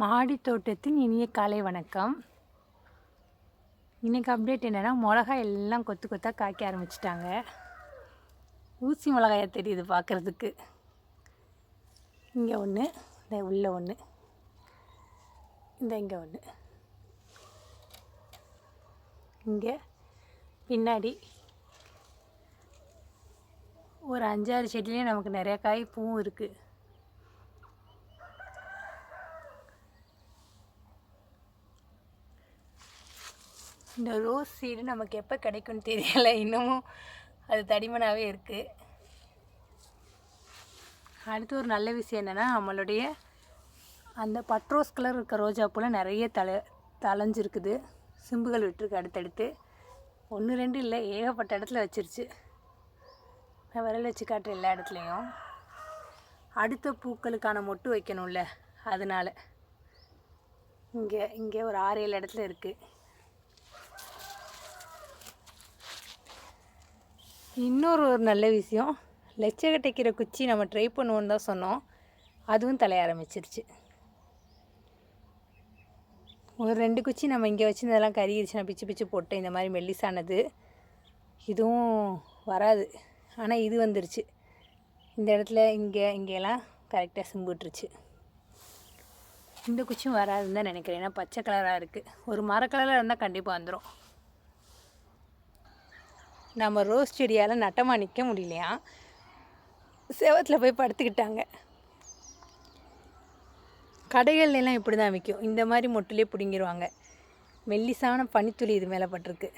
மாடி தோட்டத்தின் இனிய காலை வணக்கம். இன்றைக்கி அப்டேட் என்னென்னா மிளகாய் எல்லாம் கொத்து கொத்தாக காய்க்க ஆரம்பிச்சிட்டாங்க. ஊசி மிளகாயா தெரியுது பார்க்குறதுக்கு இங்கே ஒன்று இந்த உள்ளே ஒன்று இந்த இங்கே ஒன்று இங்கே பின்னாடி ஒரு அஞ்சாறு செடியிலையும் நமக்கு நிறையா காய் பூவும் இருக்குது இந்த ரோஸ் சீடு நமக்கு எப்போ கிடைக்கும்னு தெரியலை. இன்னமும் அது தடிமனாகவே இருக்குது அடுத்து ஒரு நல்ல விஷயம் என்னென்னா நம்மளுடைய அந்த பட்ரோஸ் கலர் இருக்க ரோஜா பூவில் நிறைய தலை தலைஞ்சிருக்குது சிம்புகள் விட்டுருக்கு அடுத்தடுத்து. ஒன்று ரெண்டு இல்லை ஏகப்பட்ட இடத்துல வச்சிருச்சு. நான் விரல் வச்சு காட்டுற எல்லா இடத்துலையும். அடுத்த பூக்களுக்கான மொட்டு வைக்கணும்ல அதனால். இங்கே இங்கே ஒரு ஆறு ஏழு இடத்துல இருக்குது இன்னொரு ஒரு நல்ல விஷயம். லட்சக்கட்டைக்கிற குச்சி நம்ம ட்ரை பண்ணுவோன்னு தான் சொன்னோம். அதுவும் தலைய ஆரம்பிச்சிருச்சு. ஒரு ரெண்டு குச்சி நம்ம இங்கே வச்சுருந்ததெல்லாம் கருகிருச்சு. நான் பிச்சு பிச்சு போட்டேன். இந்த மாதிரி மெல்லிசானது. இதுவும் வராது. ஆனால் இது வந்துருச்சு. இந்த இடத்துல இங்கே இங்கெல்லாம் கரெக்டாக சிம்பிட்டுருச்சு. இந்த குச்சியும் வராதுன்னு தான் நினைக்கிறேன். ஏன்னா பச்சை கலராக இருக்குது ஒரு மர கலராக இருந்தால் கண்டிப்பாக வந்துடும் நம்ம ரோஸ் செடியால் நட்டமாக நிற்க முடியலையா? செவத்தில் போய் படுத்துக்கிட்டாங்க. கடைகள்லாம் எல்லாம் இப்படி தான் விற்கும் இந்த மாதிரி மொட்டிலே பிடுங்கிடுவாங்க மெல்லிசான பனித்துளி இது மேலே பட்டிருக்கு.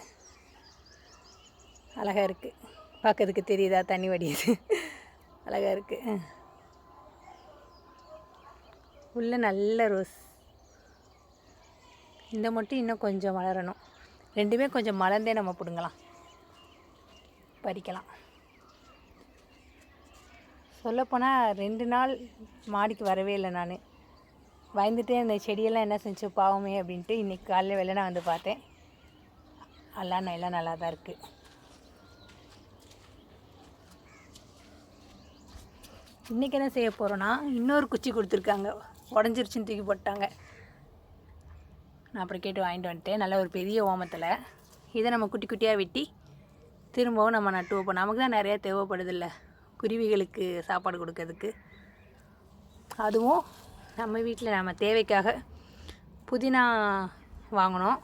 அழகாக இருக்குது பார்க்கறதுக்கு தெரியுதா? தண்ணி வடியுது. அழகாக இருக்குது உள்ள நல்ல ரோஸ். இந்த மட்டும் இன்னும் கொஞ்சம் வளரணும். ரெண்டுமே கொஞ்சம் மலர்ந்தே நம்ம பிடுங்கலாம். பறிக்கலாம். சொல்லப்போனால் ரெண்டு நாள் மாடிக்கு வரவே இல்லை நான். பயந்துட்டு இந்த செடியெல்லாம் என்ன செஞ்சு பாவமே அப்படின்ட்டு இன்றைக்கி காலையில் வெள்ளனா வந்து பார்த்தேன். எல்லாம் எல்லாம் நல்லா தான் இருக்குது இன்றைக்கி என்ன செய்ய போகிறோன்னா இன்னொரு குச்சி கொடுத்துருக்காங்க. உடஞ்சிருச்சுன்னு தூக்கி போட்டாங்க. நான் அப்புறம் கேட்டு வாங்கிட்டு வந்துட்டேன். நல்ல ஒரு பெரிய ஓமத்தில். இதை நம்ம குட்டி குட்டியாக வெட்டி திரும்பவும் நம்ம நட்டு வைப்போம். நமக்கு தான் நிறையா தேவைப்படுதில்ல. குருவிகளுக்கு சாப்பாடு கொடுக்கறதுக்கு. அதுவும் நம்ம வீட்டில் நம்ம தேவைக்காக புதினா வாங்கினோம்.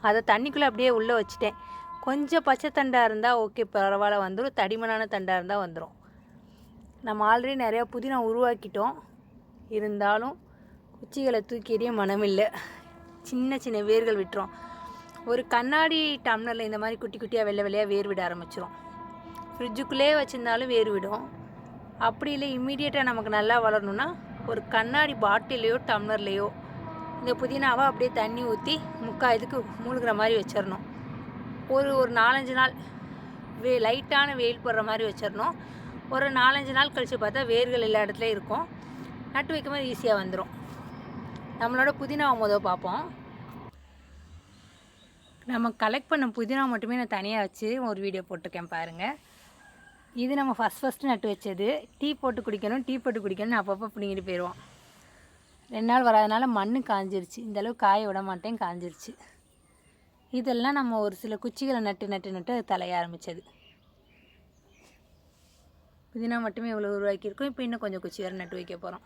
அதை தண்ணிக்குள்ளே அப்படியே உள்ளே வச்சுட்டேன். கொஞ்சம் பச்சை தண்டாக இருந்தால் ஓகே பரவாயில்ல வந்துடும் தடிமனான தண்டாக இருந்தால் வந்துடும் நம்ம ஆல்ரெடி நிறையா புதினா உருவாக்கிட்டோம். இருந்தாலும் குச்சிகளை தூக்கி எறிய மனமில்லை. சின்ன சின்ன வேர்கள் விட்டுரும். ஒரு கண்ணாடி டம்ளரில் இந்த மாதிரி குட்டி குட்டியாக வெள்ளை வெள்ளையாக வேர் விட ஆரம்பிச்சிரும். ஃப்ரிட்ஜுக்குள்ளே வச்சுருந்தாலும் வேர் விடும். அப்படி இல்லை இம்மீடியட்டாக நமக்கு நல்லா வளரணும்னா ஒரு கண்ணாடி பாட்டிலையோ டம்ளர்லேயோ இந்த புதினாவை அப்படியே தண்ணி ஊற்றி முக்கால் இதுக்கு மூழ்கிற மாதிரி வச்சிடணும் ஒரு ஒரு நாலஞ்சு நாள் வே லைட்டான வெயில் போடுற மாதிரி வச்சிடணும் ஒரு நாலஞ்சு நாள் கழித்து பார்த்தா வேர்கள் எல்லா இடத்துலையும் இருக்கும். நட்டு வைக்கும்போது ஈஸியாக வந்துடும் நம்மளோட புதினாவை முதல் பார்ப்போம். நம்ம கலெக்ட் பண்ண புதினா மட்டுமே நான் தனியாக வச்சு ஒரு வீடியோ போட்டிருக்கேன் பாருங்கள் இது நம்ம ஃபஸ்ட் ஃபஸ்ட்டு நட்டு வச்சது. டீ போட்டு குடிக்கணும் டீ போட்டு குடிக்கணும்னு அப்பப்போ பிடிங்கிட்டு போயிடுவோம் ரெண்டு நாள் வராதனால மண் காஞ்சிருச்சு. இந்தளவு காய விட மாட்டேன் காஞ்சிருச்சு. இதெல்லாம் நம்ம ஒரு சில குச்சிகளை நட்டு நட்டு நட்டு அது தலைய ஆரம்பித்தது புதினா மட்டுமே இவ்வளோ உருவாக்கியிருக்கோம். இப்போ இன்னும் கொஞ்சம் குச்சி வேறு நட்டு வைக்க போகிறோம்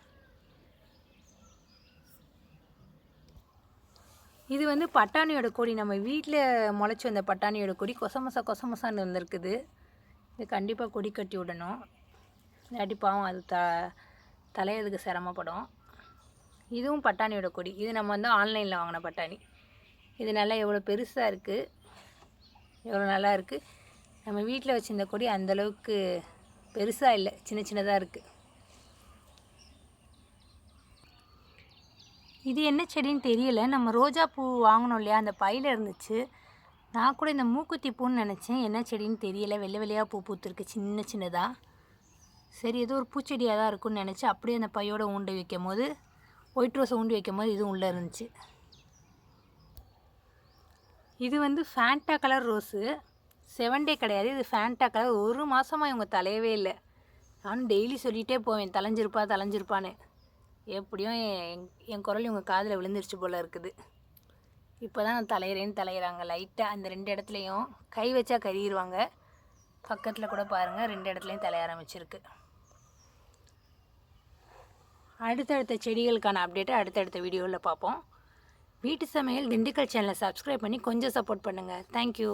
இது வந்து பட்டாணியோட கொடி. நம்ம வீட்டில் முளைச்சி வந்த பட்டாணியோட கொடி கொசமசா கொசமசான்னு வந்திருக்குது இது கண்டிப்பாக கொடி கட்டி விடணும். இல்லாட்டி பாவம் அது த தலையதுக்கு சிரமப்படும். இதுவும் பட்டாணியோட கொடி. இது நம்ம வந்து ஆன்லைனில் வாங்கின பட்டாணி. இது நல்லா எவ்வளோ பெருசாக இருக்குது எவ்வளோ நல்லா இருக்குது நம்ம வீட்டில் வச்சுருந்த கொடி அந்தளவுக்கு பெருசாக இல்லை. சின்ன சின்னதாக இருக்குது இது என்ன செடின்னு தெரியல. நம்ம ரோஜா பூ வாங்கினோம் இல்லையா? அந்த பையில் இருந்துச்சு. நான் கூட இந்த மூக்குத்தி பூன்னு நினச்சேன். என்ன செடின்னு தெரியல. வெள்ளை வெள்ளையாக பூ பூத்துருக்கு. சின்ன சின்னதாக சரி ஏதோ ஒரு பூச்செடியாக தான் இருக்கும்னு நினச்சி அப்படியே அந்த பையோட ஊண்டி வைக்கும் போது ஒயிட் ரோஸை ஊண்டி வைக்கும் போது இதுவும் உள்ளே இருந்துச்சு. இது வந்து Fanta colour rose seven day கிடையாது. இது ஃபேண்டா கலர் ஒரு மாதமாக இவங்க தலையவே இல்லை. நானும் டெய்லி சொல்லிகிட்டே போவேன். தலைஞ்சிருப்பா தலைஞ்சிருப்பான்னு. எப்படியும் என் என் குரல் இவங்க காதில் விழுந்துருச்சு போல் இருக்குது. இப்போ தான் நான் தலையிறேன்னு தலையிறாங்க. லைட்டாக அந்த ரெண்டு இடத்துலையும் கை வச்சா கறிடுவாங்க பக்கத்தில் கூட பாருங்கள் ரெண்டு இடத்துலையும் தலைய ஆரம்பிச்சிருக்கு. அடுத்தடுத்த செடிகளுக்கான அப்டேட்டை அடுத்தடுத்த வீடியோவில் பார்ப்போம். வீட்டு சமையல் திண்டுக்கல் சேனலை சப்ஸ்கிரைப் பண்ணி கொஞ்சம் சப்போர்ட் பண்ணுங்கள் தேங்க்யூ